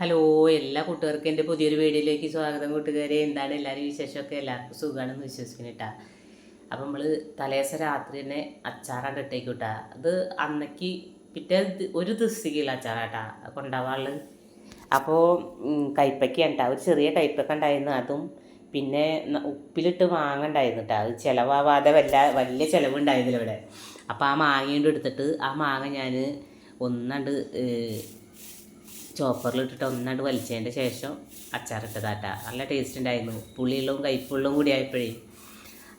Hello എല്ലാ കൂട്ടുകാർക്കും എന്റെ പുതിയൊരു വീഡിയോയിലേക്ക് സ്വാഗതം കൂട്ടുകാരെ. എന്താണ് എല്ലാവരും വിശേഷമൊക്കെ? എല്ലാവർക്കും സുഖമാണെന്ന് വിശ്വസിക്കുന്നു കേട്ടാ. അപ്പം നമ്മൾ തലേദിവസം രാത്രി തന്നെ അച്ചാറാണ് ഇട്ടേക്കും അത് അന്നക്ക് പിറ്റേ ഒരു ദിവസത്തേക്കുള്ള അച്ചാറാട്ടാ കൊണ്ടാവാൾ അപ്പോൾ കയ്പ്പയ്ക്ക ഒരു ചെറിയ കയ്പ്പയ്ക്ക ഉണ്ടായിരുന്നു. അതും പിന്നെ ഉപ്പിലിട്ട് മാങ്ങ കേട്ടോ അത് ചിലവാവാതെ വല്ല വലിയ ചിലവുണ്ടായിരുന്നില്ല ഇവിടെ. അപ്പോൾ ആ മാങ്ങ കൊണ്ട് എടുത്തിട്ട് ആ മാങ്ങ ഞാൻ ഒന്നണ്ട് ചോപ്പറിലിട്ടിട്ട് ഒന്നാണ്ട് വലിച്ചതിന്റെ ശേഷം അച്ചാറിട്ടതാട്ട. നല്ല ടേസ്റ്റ് ഉണ്ടായിരുന്നു. പുളിയുള്ളതും കയ്പുള്ളതും കൂടി ആയപ്പോഴേ.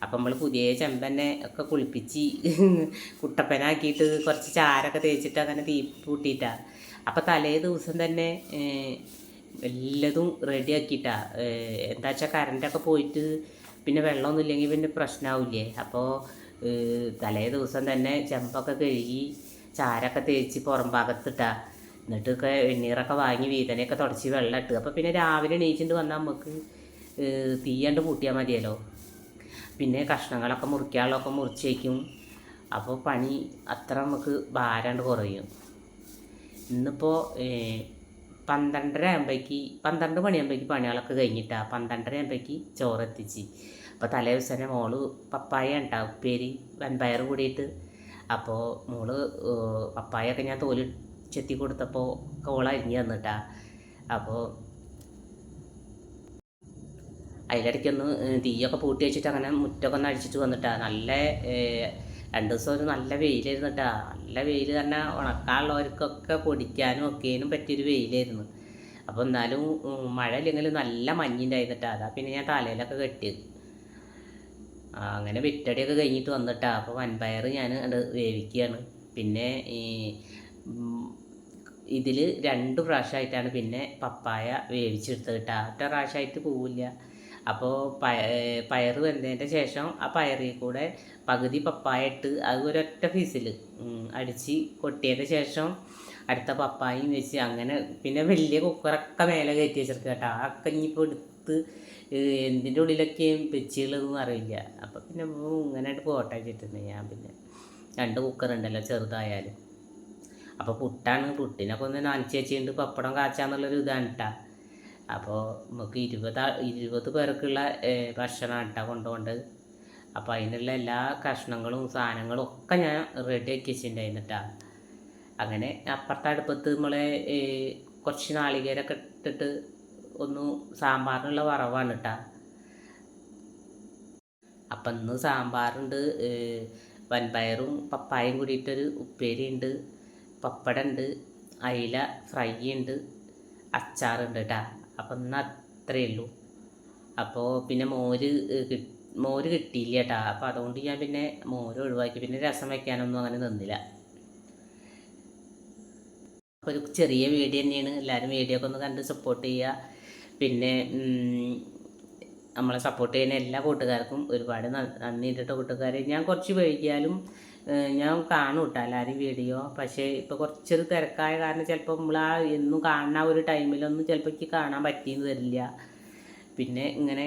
അപ്പം നമ്മൾ പുതിയ ചെമ്പന്നെ ഒക്കെ കുളിപ്പിച്ച് കുട്ടപ്പനാക്കിയിട്ട് കുറച്ച് ചാരൊക്കെ തേച്ചിട്ട് അങ്ങനെ തീ കൂട്ടിയിട്ടാ. അപ്പം തലേ ദിവസം തന്നെ എല്ലതും റെഡി ആക്കിയിട്ടാ. എന്താ വെച്ചാൽ കറണ്ടൊക്കെ പോയിട്ട് പിന്നെ വെള്ളമൊന്നും ഇല്ലെങ്കിൽ പിന്നെ പ്രശ്നമാവില്ലേ? അപ്പോൾ തലേ ദിവസം തന്നെ ചെമ്പൊക്കെ കഴുകി ചാരൊക്കെ തേച്ച് പുറം ഭാഗത്തിട്ടാ. എന്നിട്ടൊക്കെ വെണ്ണീറൊക്കെ വാങ്ങി വീതനയൊക്കെ തുടച്ച് വെള്ളം ഇട്ട്. അപ്പോൾ പിന്നെ രാവിലെ എണീച്ചിട്ട് വന്നാൽ നമുക്ക് തീയണ്ട് പൂട്ടിയാൽ മതിയല്ലോ. പിന്നെ കഷ്ണങ്ങളൊക്കെ മുറിക്കാനുള്ളതൊക്കെ മുറിച്ച് വയ്ക്കും അപ്പോൾ പണി അത്ര നമുക്ക് ഭാരണ്ട് കുറയും. ഇന്നിപ്പോൾ പന്ത്രണ്ടര ആകുമ്പോഴേക്ക് പന്ത്രണ്ട് മണിയാകുമ്പോഴേക്ക് പണികളൊക്കെ കഴിഞ്ഞിട്ടാ പന്ത്രണ്ടര ആകുമ്പോഴേക്ക് ചോറ് എത്തിച്ച് അപ്പോൾ തലേ ദിവസം മോൾ പപ്പായ ഉണ്ടാവും ഉപ്പേരി വൻപയർ കൂടിയിട്ട്. അപ്പോൾ മോൾ പപ്പായൊക്കെ ഞാൻ തോൽ ചെത്തി കൊടുത്തപ്പോൾ കോള അരിഞ്ഞു തന്നിട്ടാ. അപ്പോൾ അതിലിടയ്ക്കൊന്ന് തീയൊക്കെ പൂട്ടി വെച്ചിട്ട് അങ്ങനെ മുറ്റൊക്കെ ഒന്ന് അടിച്ചിട്ട് വന്നിട്ടാ. നല്ല രണ്ട് ദിവസം ഒരു നല്ല വെയിലായിരുന്നിട്ടാ. നല്ല വെയിൽ തന്നെ ഉണക്കാനുള്ളവർക്കൊക്കെ പൊടിക്കാനും ഒക്കെയും പറ്റിയൊരു വെയിലായിരുന്നു. അപ്പോൾ എന്നാലും മഴ ഇല്ലെങ്കിൽ നല്ല മഞ്ഞുണ്ടായിരുന്നിട്ടാ അതാ പിന്നെ ഞാൻ തലയിലൊക്കെ കെട്ടിയത് അങ്ങനെ വെറ്റടിയൊക്കെ കഴിഞ്ഞിട്ട് വന്നിട്ടാ. അപ്പോൾ വൻപയർ ഞാൻ വേവിക്കുകയാണ് പിന്നെ ഈ ഇതിൽ രണ്ട് പ്രാവശ്യമായിട്ടാണ് പിന്നെ പപ്പായ വേവിച്ചെടുത്തത് കേട്ടോ ഒറ്റ പ്രാവശ്യമായിട്ട് പോവില്ല. അപ്പോൾ പയ പയർ വെന്തതിന്റെ ശേഷം ആ പയറിൽ കൂടെ പകുതി പപ്പായ ഇട്ട് അത് ഒരൊറ്റ പീസിൽ അടിച്ച് കൊട്ടിയതിന്റെ ശേഷം അടുത്ത പപ്പായും വെച്ച് അങ്ങനെ പിന്നെ വലിയ കുക്കറൊക്കെ മേലെ കയറ്റി വെച്ചിട്ട് കേട്ടോ അതൊക്കെ ഇനിയിപ്പോൾ എടുത്ത് എന്തിന്റെ ഉള്ളിലൊക്കെയും വെച്ചുള്ളതെന്ന് അറിയില്ല. അപ്പം പിന്നെ ഇങ്ങനെ പോട്ടെ വെച്ചിട്ടുണ്ട് ഞാൻ പിന്നെ. രണ്ട് കുക്കറുണ്ടല്ലോ ചെറുതായാലും. അപ്പോൾ പുട്ടാണ് പുട്ടിനൊക്കെ ഒന്ന് നനച്ച് വെച്ചിട്ടുണ്ട്. പപ്പടം കാച്ചാന്നുള്ളൊരു ഇതാണ് കേട്ടാ അപ്പോൾ നമുക്ക് ഇരുപത് ഇരുപത് പേർക്കുള്ള ഭക്ഷണം കേട്ടോ കൊണ്ടുപോകേണ്ടത്. അപ്പോൾ അതിനുള്ള എല്ലാ കഷ്ണങ്ങളും സാധനങ്ങളും ഒക്കെ ഞാൻ റെഡി ആക്കി വെച്ചിട്ടുണ്ടായിരുന്നു അങ്ങനെ അപ്പുറത്തെ അടുപ്പത്ത് നമ്മളെ കുറച്ച് നാളികേരൊക്കെ ഇട്ടിട്ട് ഒന്ന് സാമ്പാറിനുള്ള വറവാണ് കേട്ടാ അപ്പം ഇന്ന് സാമ്പാറുണ്ട് വൻപയറും പപ്പായയും കൂടിയിട്ടൊരു ഉപ്പേരിയുണ്ട്. പപ്പടമുണ്ട് അയില ഫ്രൈ ഉണ്ട് അച്ചാറുണ്ട് കേട്ടാ അപ്പം ഇന്ന് അത്രയേ ഉള്ളൂ. അപ്പോൾ പിന്നെ മോര് മോര് കിട്ടിയില്ല കേട്ടാ അപ്പോൾ അതുകൊണ്ട് ഞാൻ പിന്നെ മോര് ഒഴിവാക്കി. പിന്നെ രസം വയ്ക്കാനൊന്നും അങ്ങനെ നിന്നില്ല. അപ്പോൾ ഒരു ചെറിയ വീഡിയോ തന്നെയാണ്. എല്ലാവരും വീഡിയോ ഒക്കെ ഒന്ന് കണ്ട് സപ്പോർട്ട് ചെയ്യുക പിന്നെ നമ്മളെ സപ്പോർട്ട് ചെയ്യുന്ന എല്ലാ കൂട്ടുകാർക്കും ഒരുപാട് നന്ദി കേട്ടോ കൂട്ടുകാരെ. ഞാൻ കുറച്ച് വൈകിയാലും ഞാൻ കാണും കേട്ടോ എല്ലാവരും വീഡിയോ. പക്ഷേ ഇപ്പോൾ കുറച്ചൊരു തിരക്കായ കാരണം ചിലപ്പോൾ നമ്മൾ ആ എന്നും കാണുന്ന ഒരു ടൈമിലൊന്നും ചിലപ്പോൾ എനിക്ക് കാണാൻ പറ്റിയെന്ന് വരില്ല. പിന്നെ ഇങ്ങനെ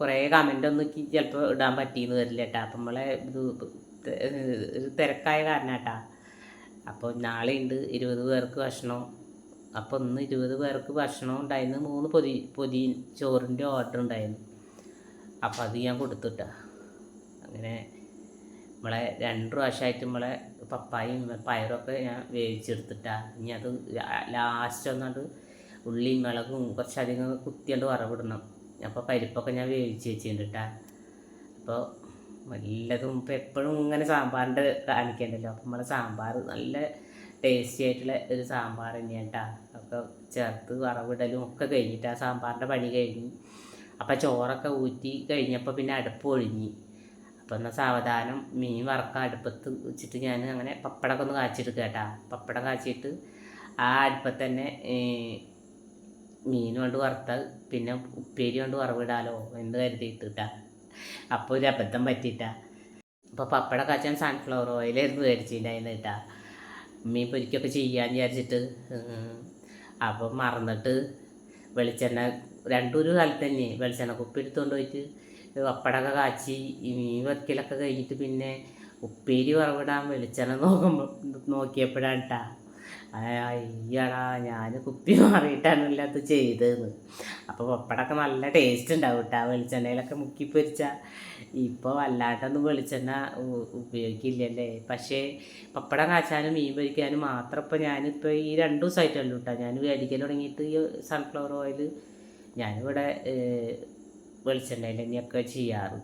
കുറേ കമന്റ് ഒന്നും എനിക്ക് ചിലപ്പോൾ ഇടാൻ പറ്റിയെന്ന് വരില്ല കേട്ടോ അപ്പം നമ്മളെ ഇത് തിരക്കായ കാരണം കേട്ടോ അപ്പോൾ നാളെ ഉണ്ട് ഇരുപത് പേർക്ക് ഭക്ഷണം. അപ്പോൾ ഇന്ന് ഇരുപത് പേർക്ക് ഭക്ഷണം ഉണ്ടായിരുന്നു. മൂന്ന് പൊതി പൊതി ചോറിന്റെ ഓർഡർ ഉണ്ടായിരുന്നു. അപ്പോൾ അത് ഞാൻ കൊടുത്തിട്ടാ അങ്ങനെ നമ്മളെ രണ്ട് പ്രാവശ്യമായിട്ട് നമ്മളെ പപ്പായും പയറൊക്കെ ഞാൻ വേവിച്ചെടുത്തിട്ടാണ് ഇനി അത് ലാസ്റ്റ് ഒന്നാണ്ട് ഉള്ളിയും മുളകും കുറച്ചധികം കുത്തിയാണ്ട് വറവിടണം. അപ്പോൾ പരിപ്പൊക്കെ ഞാൻ വേവിച്ച് വെച്ചിട്ടുണ്ട് കേട്ടാ അപ്പോൾ നല്ലതും ഇപ്പോൾ എപ്പോഴും ഇങ്ങനെ സാമ്പാറിന്റെ കാണിക്കണ്ടല്ലോ. അപ്പം നമ്മളെ സാമ്പാർ നല്ല ടേസ്റ്റി ആയിട്ടുള്ള ഒരു സാമ്പാർ തന്നെയാണ് കേട്ടോ ചേർത്ത് വറവിടലും ഒക്കെ കഴിഞ്ഞിട്ട് ആ സാമ്പാറിന്റെ പണി കഴിഞ്ഞ്. അപ്പോൾ ചോറൊക്കെ ഊറ്റി കഴിഞ്ഞപ്പോൾ പിന്നെ അടുപ്പ് ഒഴിഞ്ഞ്. അപ്പം എന്നാൽ സാവധാനം മീൻ വറക്കാൻ അടുപ്പത്ത് വെച്ചിട്ട് ഞാൻ അങ്ങനെ പപ്പടമൊക്കെ ഒന്ന് കാച്ചിട്ട് കേട്ടാ. പപ്പടം കാച്ചിട്ട് ആ അടുപ്പത്ത് തന്നെ മീൻ കൊണ്ട് വറുത്ത പിന്നെ ഉപ്പേരി കൊണ്ട് വറവിടാലോ എന്ന് കരുതിയിട്ട് കേട്ടാ. അപ്പോൾ ഒരു അബദ്ധം പറ്റിയിട്ടാ. അപ്പോൾ പപ്പടം കാച്ചാൻ സൺഫ്ലവർ ഓയിലായിരുന്നു മേടിച്ചിട്ടുണ്ടായിരുന്നു കേട്ടാ. മീൻ പൊരിക്കൊക്കെ ചെയ്യാൻ വിചാരിച്ചിട്ട് അപ്പോൾ മറന്നിട്ട് വെളിച്ചെണ്ണ രണ്ടും സ്ഥലത്ത് തന്നെ. വെളിച്ചെണ്ണ കുപ്പി എടുത്തുകൊണ്ട് പോയിട്ട് പപ്പടമൊക്കെ കാച്ചി മീൻ വയ്ക്കലൊക്കെ കഴിഞ്ഞിട്ട് പിന്നെ ഉപ്പേരി വറവിടാൻ വെളിച്ചെണ്ണ നോക്കുമ്പോൾ നോക്കിയപ്പോഴാണ് കേട്ടാ അയ്യടാ ഞാൻ കുപ്പി മാറിയിട്ടാണല്ല അത് ചെയ്തതെന്ന് അപ്പോൾ പപ്പടമൊക്കെ നല്ല ടേസ്റ്റ് ഉണ്ടാവും കേട്ടോ വെളിച്ചെണ്ണയിലൊക്കെ മുക്കി പൊരിച്ചാൽ ഇപ്പോൾ വല്ലാണ്ടൊന്നും വെളിച്ചെണ്ണ ഉപയോഗിക്കില്ലല്ലേ. പക്ഷേ പപ്പടം കാച്ചാനും മീൻ പൊരിക്കാനും മാത്രം ഇപ്പോൾ ഞാനിപ്പോൾ ഈ രണ്ട് ദിവസമായിട്ടുള്ളൂ കേട്ടോ ഞാൻ മേടിക്കാൻ തുടങ്ങിയിട്ട് ഈ സൺഫ്ലവർ ഓയിൽ ഞാനിവിടെ വെളിച്ചെണ്ണയിൽ തന്നെയൊക്കെ ചെയ്യാറ്.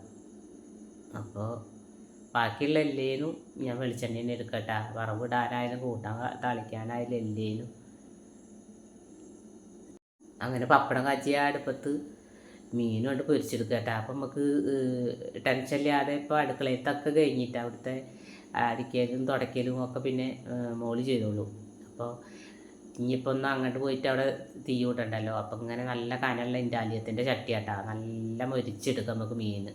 അപ്പോൾ ബാക്കിയുള്ള എല്ലേനും ഞാൻ വെളിച്ചെണ്ണ തന്നെ എടുക്കട്ടെ. വറവിടാനായാലും കൂട്ടാൻ തളിക്കാനായാലും എല്ലേനും അങ്ങനെ പപ്പടം കാച്ചിയ അടുപ്പത്ത് മീനും കൊണ്ട് പൊരിച്ചെടുക്കട്ടെ. അപ്പം നമുക്ക് ടെൻഷൻ ഇല്ലാതെ ഇപ്പോൾ അടുക്കളയത്തൊക്കെ കഴിഞ്ഞിട്ട് അവിടുത്തെ അടിക്കലും തുടയ്ക്കലും ഒക്കെ പിന്നെ മോൾ ചെയ്തോളൂ. അപ്പോൾ ഇനിയിപ്പോൾ ഒന്ന് അങ്ങോട്ട് പോയിട്ട് അവിടെ തീ കൂട്ടണ്ടല്ലോ. അപ്പം ഇങ്ങനെ നല്ല കനമുള്ള ഇൻഡാലിയത്തിന്റെ ചട്ടിയാട്ടാ. നല്ല മൊരിച്ചെടുക്കാം നമുക്ക് മീൻ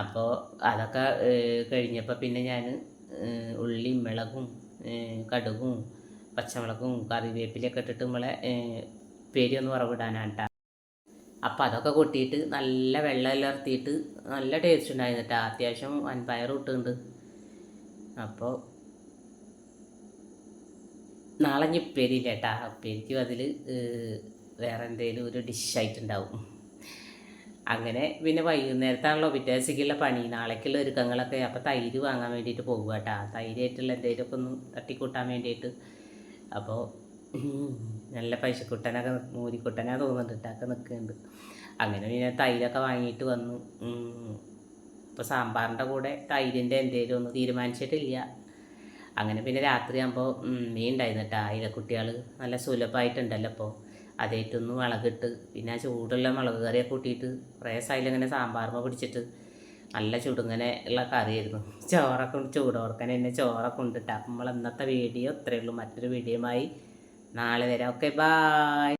അപ്പോൾ അതൊക്കെ കഴിഞ്ഞപ്പോൾ പിന്നെ ഞാൻ ഉള്ളിയും മിളകും കടുകും പച്ചമുളകും കറിവേപ്പിലൊക്കെ ഇട്ടിട്ട് നമ്മളെ പേരി ഒന്ന് ഉറവിടാനാട്ടാ അപ്പോൾ അതൊക്കെ കൊട്ടിയിട്ട് നല്ല വെള്ളം ഇലർത്തിയിട്ട് നല്ല ടേസ്റ്റ് ഉണ്ടായിരുന്നു കേട്ടോ അത്യാവശ്യം വൻപയർ ഇട്ടുണ്ട് അപ്പോൾ നാളെ ഉപ്പേരി ഉപ്പേരിയില്ല കേട്ടാ. ഉപ്പേരിക്കും അതിൽ വേറെ എന്തെങ്കിലും ഒരു ഡിഷായിട്ടുണ്ടാവും അങ്ങനെ പിന്നെ വൈകുന്നേരത്താണല്ലോ പിറ്റേസിക്കുള്ള പണി. നാളേക്കുള്ള ഒരുക്കങ്ങളൊക്കെ. അപ്പോൾ തൈര് വാങ്ങാൻ വേണ്ടിയിട്ട് പോകുക കേട്ടാ. തൈരായിട്ടുള്ള എന്തെങ്കിലുമൊക്കെ ഒന്ന് തട്ടിക്കൂട്ടാൻ വേണ്ടിയിട്ട്. അപ്പോൾ നല്ല പൈസക്കുട്ടനൊക്കെ മൂരിക്കുട്ടനാ തോന്നുന്നുണ്ട് ഇട്ടൊക്കെ നിൽക്കുന്നുണ്ട്. അങ്ങനെ പിന്നെ തൈരൊക്കെ വാങ്ങിയിട്ട് വന്നു. ഇപ്പോൾ സാമ്പാറിന്റെ കൂടെ തൈരിന്റെ എന്തെങ്കിലും ഒന്ന് തീരുമാനിച്ചിട്ടില്ല. അങ്ങനെ പിന്നെ രാത്രിയാകുമ്പോൾ മീൻ ഉണ്ടായിരുന്നു കേട്ടോ അയിലക്കുട്ടികൾ നല്ല സുലഭമായിട്ടുണ്ടല്ലോ അപ്പോൾ അതേറ്റൊന്ന് മുളകിട്ട് പിന്നെ ആ ചൂടുള്ള മുളക് കറിയൊക്കെ കൂട്ടിയിട്ട് കുറേ സൈഡിൽ ഇങ്ങനെ പിടിച്ചിട്ട്. നല്ല ചുടുങ്ങനെ ഉള്ള കറിയായിരുന്നു. ചോറൊക്കെ ഉണ്ട് ചൂടോർക്കാൻ എന്നെ ചോറൊക്കെ ഉണ്ട് നമ്മൾ ഇന്നത്തെ വീഡിയോ ഇത്രയേ ഉള്ളൂ. മറ്റൊരു വീഡിയോ ആയി നാളെ വരാം. Okay bye